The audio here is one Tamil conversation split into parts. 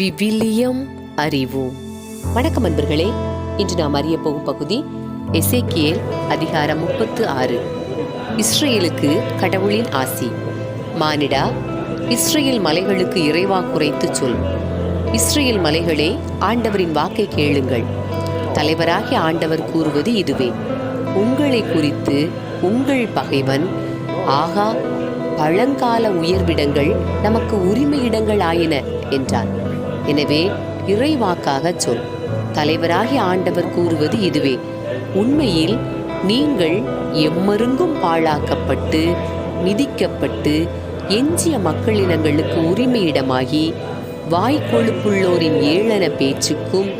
விவிலியம் அறிவோம் வணக்கம் அன்பர்களே இன்று நாம் அறிய போகும் பகுதி எசேக்கியல் அதிகாரம் முப்பத்து ஆறு. இஸ்ரேலுக்கு கடவுளின் ஆசி. மானிடா இஸ்ரேல் மலைகளுக்கு இறைவா குறைத்து சொல். இஸ்ரேல் மலைகளே ஆண்டவரின் வாக்கை கேளுங்கள். தலைவராகிய ஆண்டவர் கூறுவது இதுவே. உங்களை குறித்து உங்கள் பகைவன் ஆகா பழங்கால உயர்விடங்கள் நமக்கு உரிமையிடங்கள் ஆயின என்றான் எனவே இறைவாக்காக சொல். தலைவராகி ஆண்டவர் கூறுவது இதுவே. உண்மையில் நீங்கள் எம்மருங்கும் பாழாக்கப்பட்டு மிதிக்கப்பட்டு எஞ்சிய மக்களினங்களுக்கு உரிமையிடமாகி வாய்க்கொழுப்புள்ளோரின் ஏளன பேச்சுக்கும்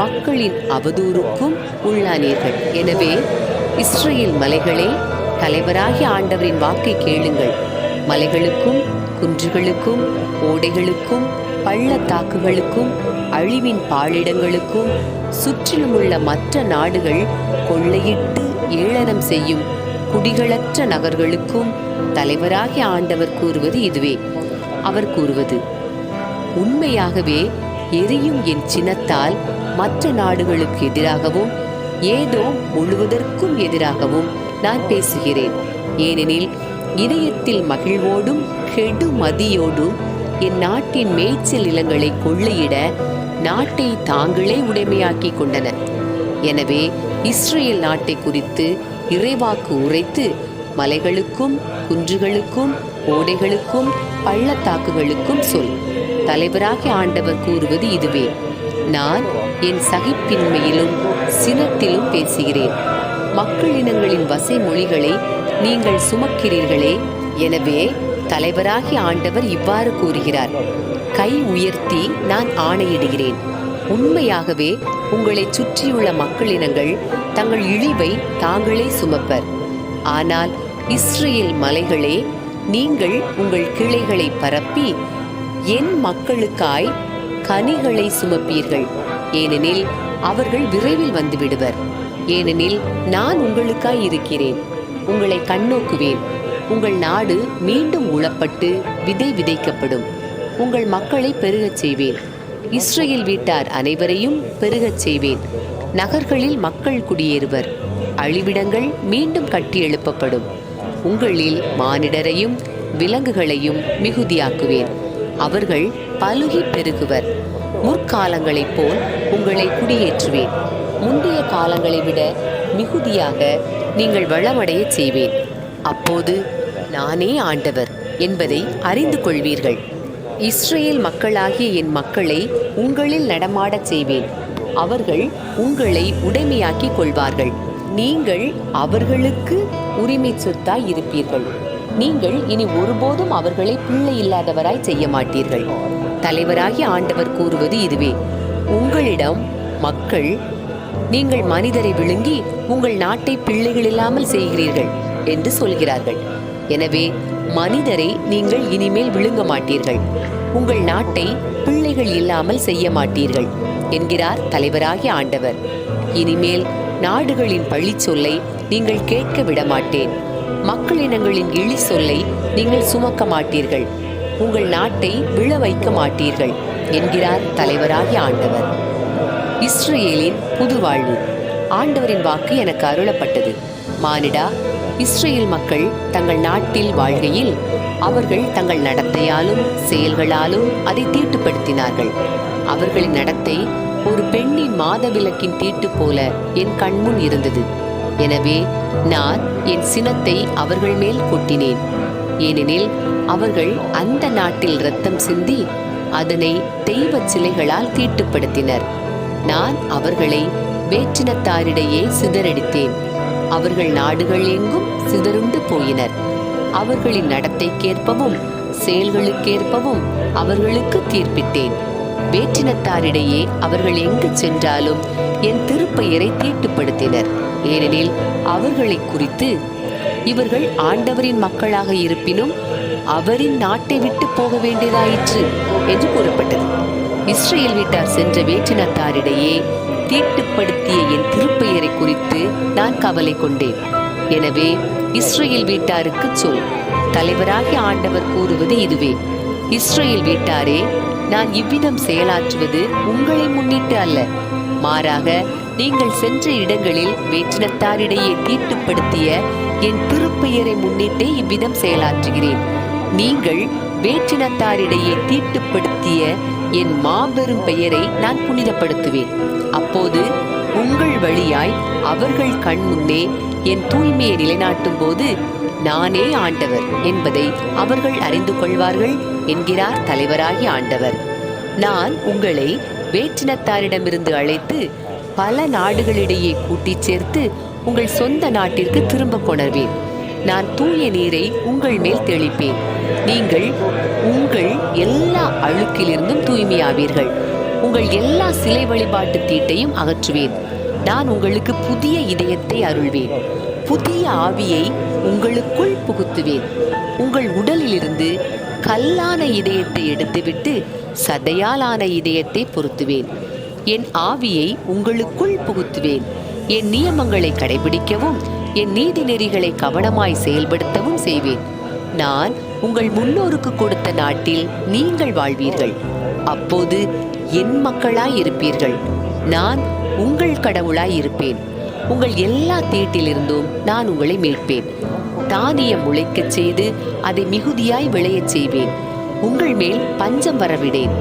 மக்களின் அவதூறுக்கும் உள்ளானீர்கள். எனவே இஸ்ரேல் மலைகளே தலைவராகிய ஆண்டவரின் வாக்கை கேளுங்கள். மலைகளுக்கும் குன்றுகளுக்கும் ஓடைகளுக்கும் பள்ளத்தாக்குகளுக்கும் அழிவின் பாழிடங்களுக்கும் சுற்றிலுமுள்ள மற்ற நாடுகள் கொள்ளையிட்டு ஏளனம் செய்யும் குடிகளற்ற நகர்களுக்கும் தலைவராகிய ஆண்டவர் கூறுவது இதுவே. அவர் கூறுவது உண்மையாகவே எரியும் என் சினத்தால் மற்ற நாடுகளுக்கு எதிராகவும் ஏதோ முழுவதற்கும் எதிராகவும் நான் பேசுகிறேன். ஏனெனில் இதயத்தில் மகிழ்வோடும் கெடு மதியோடும் என் நாட்டின் மேய்ச்சல் நிலங்களை கொள்ளையிட நாட்டை தாங்களே உடைமையாக்கி கொண்டனர். எனவே இஸ்ரேல் நாட்டை குறித்து இறைவாக்கு உரைத்து மலைகளுக்கும் குன்றுகளுக்கும் ஓடைகளுக்கும் பள்ளத்தாக்குகளுக்கும் சொல். தலைவராக ஆண்டவர் கூறுவது இதுவே. நான் என் சகிப்பின்மையிலும் சினத்திலும் பேசுகிறேன். மக்கள் இனங்களின் வசை மொழிகளை நீங்கள் சுமக்கிறீர்களே. எனவே தலைவராகி ஆண்டவர் இவ்வாறு கூறுகிறார். கை உயர்த்தி நான் ஆணையிடுகிறேன். உண்மையாகவே உங்களை சுற்றியுள்ள மக்களினங்கள் தங்கள் இழிவை தாங்களே சுமப்பர். ஆனால் இஸ்ரேல் மலைகளே நீங்கள் உங்கள் கிளைகளை பரப்பி என் மக்களுக்காய் கனிகளை சுமப்பீர்கள். ஏனெனில் அவர்கள் விரைவில் வந்துவிடுவர். ஏனெனில் நான் உங்களுக்காய் இருக்கிறேன். உங்களை கண்ணோக்குவேன். உங்கள் நாடு மீண்டும் உளப்பட்டு விதை விதைக்கப்படும். உங்கள் மக்களை பெருகச் செய்வேன். இஸ்ரேல் வீட்டார் அனைவரையும் பெருகச் செய்வேன். நகர்களில் மக்கள் குடியேறுவர். அழிவிடங்கள் மீண்டும் கட்டி எழுப்பப்படும். உங்களில் மானிடரையும் விலங்குகளையும் மிகுதியாக்குவேன். அவர்கள் பலுகி பெருகுவர். முற்காலங்களைப் போல் உங்களை குடியேற்றுவேன். முந்தைய காலங்களை விட மிகுதியாக நீங்கள் வளமடையச் செய்வேன். அப்போது நானே ஆண்டவர் என்பதை அறிந்து கொள்வீர்கள். இஸ்ரேல் மக்களாகிய என் மக்களை உங்களில் நடமாடச் செய்வேன். அவர்கள் உங்களை உடைமையாக்கிக் கொள்வார்கள். நீங்கள் அவர்களுக்கு உரிமை சொத்தாய் இருப்பீர்கள். நீங்கள் இனி ஒருபோதும் அவர்களை பிள்ளை இல்லாதவராய் செய்ய மாட்டீர்கள். தலைவராகி ஆண்டவர் கூறுவது இதுவே. உங்களிடம் மக்கள் நீங்கள் மனிதரை விழுங்கி உங்கள் நாட்டை பிள்ளைகள் இல்லாமல் செய்கிறீர்கள். என்று சொல்கிறார்கள். எனவே மனிதரை நீங்கள் இனிமேல் விழுங்க மாட்டீர்கள். உங்கள் நாட்டை பிள்ளைகள் இல்லாமல் செய்ய மாட்டீர்கள் என்கிறார் தலைவராகிய ஆண்டவர். இனிமேல் நாடுகளின் பழிச்சொல்லை நீங்கள் கேட்க விட மாட்டேன் மக்களினங்களின் இழி சொல்லை நீங்கள் சுமக்க மாட்டீர்கள். உங்கள் நாட்டை விழ வைக்க மாட்டீர்கள் என்கிறார் தலைவராகிய ஆண்டவர். இஸ்ரேலின் புது வாழ்வு ஆண்டவரின் வாக்கு எனக்கு அருளப்பட்டது. மானிடா இஸ்ரேல் மக்கள் தங்கள் நாட்டில் வாழ்கையில் அவர்கள் தங்கள் நடத்தையாலும் செயல்களாலும் அதை தீட்டுப்படுத்தினார்கள். அவர்களின் நடத்தை ஒரு பெண்ணின் மாதவிலக்கின் தீட்டு போல என் கண்முன் இருந்தது. எனவே நான் என் சினத்தை அவர்கள் மேல் கொட்டினேன். ஏனெனில் அவர்கள் அந்த நாட்டில் இரத்தம் சிந்தி அதனை தெய்வ சிலைகளால் தீட்டுப்படுத்தினர். நான் அவர்களை வேற்றினத்தாரிடையே சிதறடித்தேன். அவர்கள் நாடுகள் எங்கும் சிதறுண்டு போயினர். அவர்களின் நடத்தைக்கேற்பவும் செயல்களுக்கேற்பவும் அவர்களுக்கு தீர்ப்பிட்டேன் வேற்றினத்தாரிடையே அவர்கள் எங்கு சென்றாலும் என் திருப்பெயரை தீட்டுப்படுத்தினர். ஏனெனில் அவர்களை குறித்து இவர்கள் ஆண்டவரின் மக்களாக இருப்பினும் அவரின் நாட்டை விட்டு போக வேண்டியதாயிற்று என்று கூறப்பட்டது. இஸ்ரேல் வீட்டார் சென்ற வேற்றினத்தாரிடையே தீட்டுப்படுத்திய என் திருப்பெயரை குறித்து நான் கவலை கொண்டேன். எனவே இஸ்ரேல் வீட்டாருக்கு சொல். தலைவராகிய ஆண்டவர் கூறுவது இதுவே. இஸ்ரேல் வீட்டாரே நான் இவ்விதம் செயலாற்றுவது உங்களை முன்னிட்டு அல்ல. மாறாக நீங்கள் சென்ற இடங்களில் வேற்றினத்தாரிடையே தீட்டுப்படுத்திய என் திருப்பெயரை முன்னிட்டே இவ்விதம் செயலாற்றுகிறேன். நீங்கள் வேற்றினத்தாரிடையே தீட்டுப்படுத்திய என் மாபெரும் பெயரை நான் புனிதப்படுத்துவேன். அப்போது உங்கள் வழியாய் அவர்கள் கண் முன்னே என் தூய்மையை நிலைநாட்டும் போது நானே ஆண்டவர் என்பதை அவர்கள் அறிந்து கொள்வார்கள் என்கிறார் தலைவராகி ஆண்டவர். நான் உங்களை வேற்றினத்தாரிடமிருந்து அழைத்து பல நாடுகளிடையே கூட்டிச் சேர்த்து உங்கள் சொந்த நாட்டிற்கு திரும்ப கொணர்வேன். நான் தூய நீரை உங்கள் மேல் தெளிப்பேன். நீங்கள் உங்கள் எல்லா அழுக்கிலிருந்தும் தூய்மையாவீர்கள். உங்கள் எல்லா சிலை வழிபாட்டு தீட்டையும் அகற்றுவேன். நான் உங்களுக்கு புதிய இதயத்தை அருள்வேன். புதிய ஆவியை உங்களுக்குள் புகுத்துவேன். உங்கள் உடலிலிருந்து கல்லான இதயத்தை எடுத்துவிட்டு சதையாலான இதயத்தை பொருத்துவேன். என் ஆவியை உங்களுக்குள் புகுத்துவேன். என் நியமங்களை கடைபிடிக்கவும் என் நீதி நெறிகளை கவனமாய் செயல்படுத்தவும் செய்வேன். நான் உங்கள் முன்னோருக்கு கொடுத்த நாட்டில் நீங்கள் வாழ்வீர்கள். அப்போது என் மக்களாய் இருப்பீர்கள் நான் உங்கள் கடவுளாய் இருப்பேன் உங்கள் எல்லா தீட்டிலிருந்தும் நான் உங்களை மீட்பேன். தானியம் முளைக்கச் செய்து அதை மிகுதியாய் விளையச் செய்வேன். உங்கள் மேல் பஞ்சம் வரவிடேன்.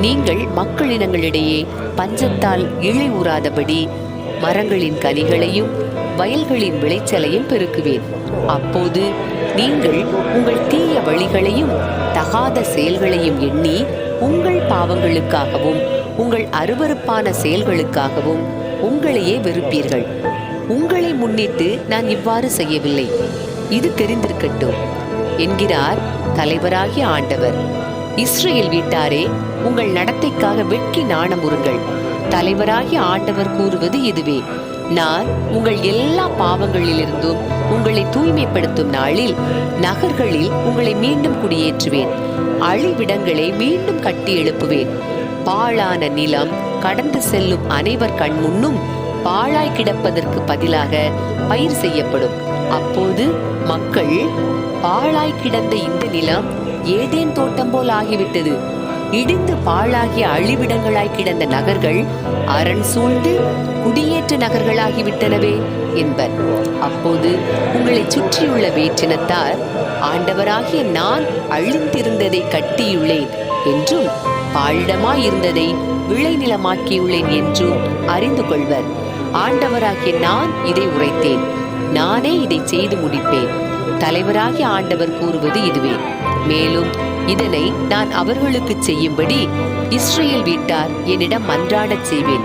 நீங்கள் மக்களினங்களிடையே பஞ்சத்தால் இழை ஊறாதபடி மரங்களின் கனிகளையும் வயல்களின் விளைச்சலையும் பெருக்குவேன். அப்போது நீங்கள் உங்கள் தீய வழிகளையும் தகாத செயல்களையும் எண்ணி உங்கள் பாவங்களுக்காகவும் உங்கள் அருவருப்பான செயல்களுக்காகவும் உங்களையே வெறுப்பீர்கள். உங்களை முன்னிட்டு நான் இவ்வாறு செய்யவில்லை. இது தெரிந்திருக்கட்டும். என்கிறார் தலைவராகிய ஆண்டவர். இஸ்ரேல் வீட்டாரே உங்கள் நடத்தைக்காக வெட்கி நாணமுறுங்கள். தலைவராகிய ஆண்டவர் கூறுவது இதுவே. நான் உங்கள் எல்லா பாவங்களிலிருந்தும் உங்களை தூய்மைப்படுத்தும் நாளில் நகர்களில் உங்களை மீண்டும் குடியேற்றுவேன். அழிவிடங்களை மீண்டும் கட்டி எழுப்புவேன். பாழான நிலம் கடந்து செல்லும் அனைவர் கண் முன்னும் பாழாய் கிடப்பதற்கு பதிலாக பயிர் செய்யப்படும். அப்போது மக்கள் பாழாய் கிடந்த இந்த நிலம் ஏதேன் தோட்டம் போல் ஆகிவிட்டது. இடிந்து பாழாகிய அழிவிடங்களாய் கிடந்த நகர்கள் அரண் சூழ்ந்து குடியேற்ற நகர்களாகிவிட்டனவே என்பர். அப்போது உங்களை சுற்றியுள்ள வேற்றினத்தார் ஆண்டவராகிய நான் அழிந்திருந்ததை கட்டியுள்ளேன் என்றும் பாழிடமாயிருந்ததை விளைநிலமாக்கியுள்ளேன் என்றும் அறிந்து கொள்வர். ஆண்டவராகிய நான் இதை உரைத்தேன். நானே இதை செய்து முடிப்பேன். தலைவராகிய ஆண்டவர் கூறுவது இதுவே. மேலும் இதனை நான் அவர்களுக்கு செய்யும்படி இஸ்ரேல் வீட்டார் என்னிடம் மன்றாடச் செய்வேன்.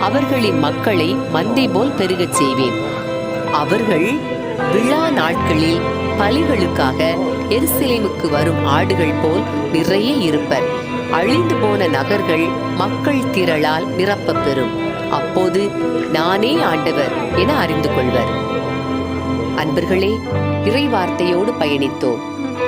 அவர்களின் மக்களை மந்தை போல் பெருகச் செய்வேன். அவர்கள் விழா நாட்களில் பலிகளுக்காக எருசலேமுக்கு வரும் ஆடுகள் போல் நிறைய இருப்பர். அழிந்து போன நகர்கள் மக்கள் திரளால் நிரப்பப் பெறும். அப்போது நானே ஆண்டவர் என அறிந்து கொள்வர். அன்பர்களே இறைவார்த்தையோடு பயணித்தோம்.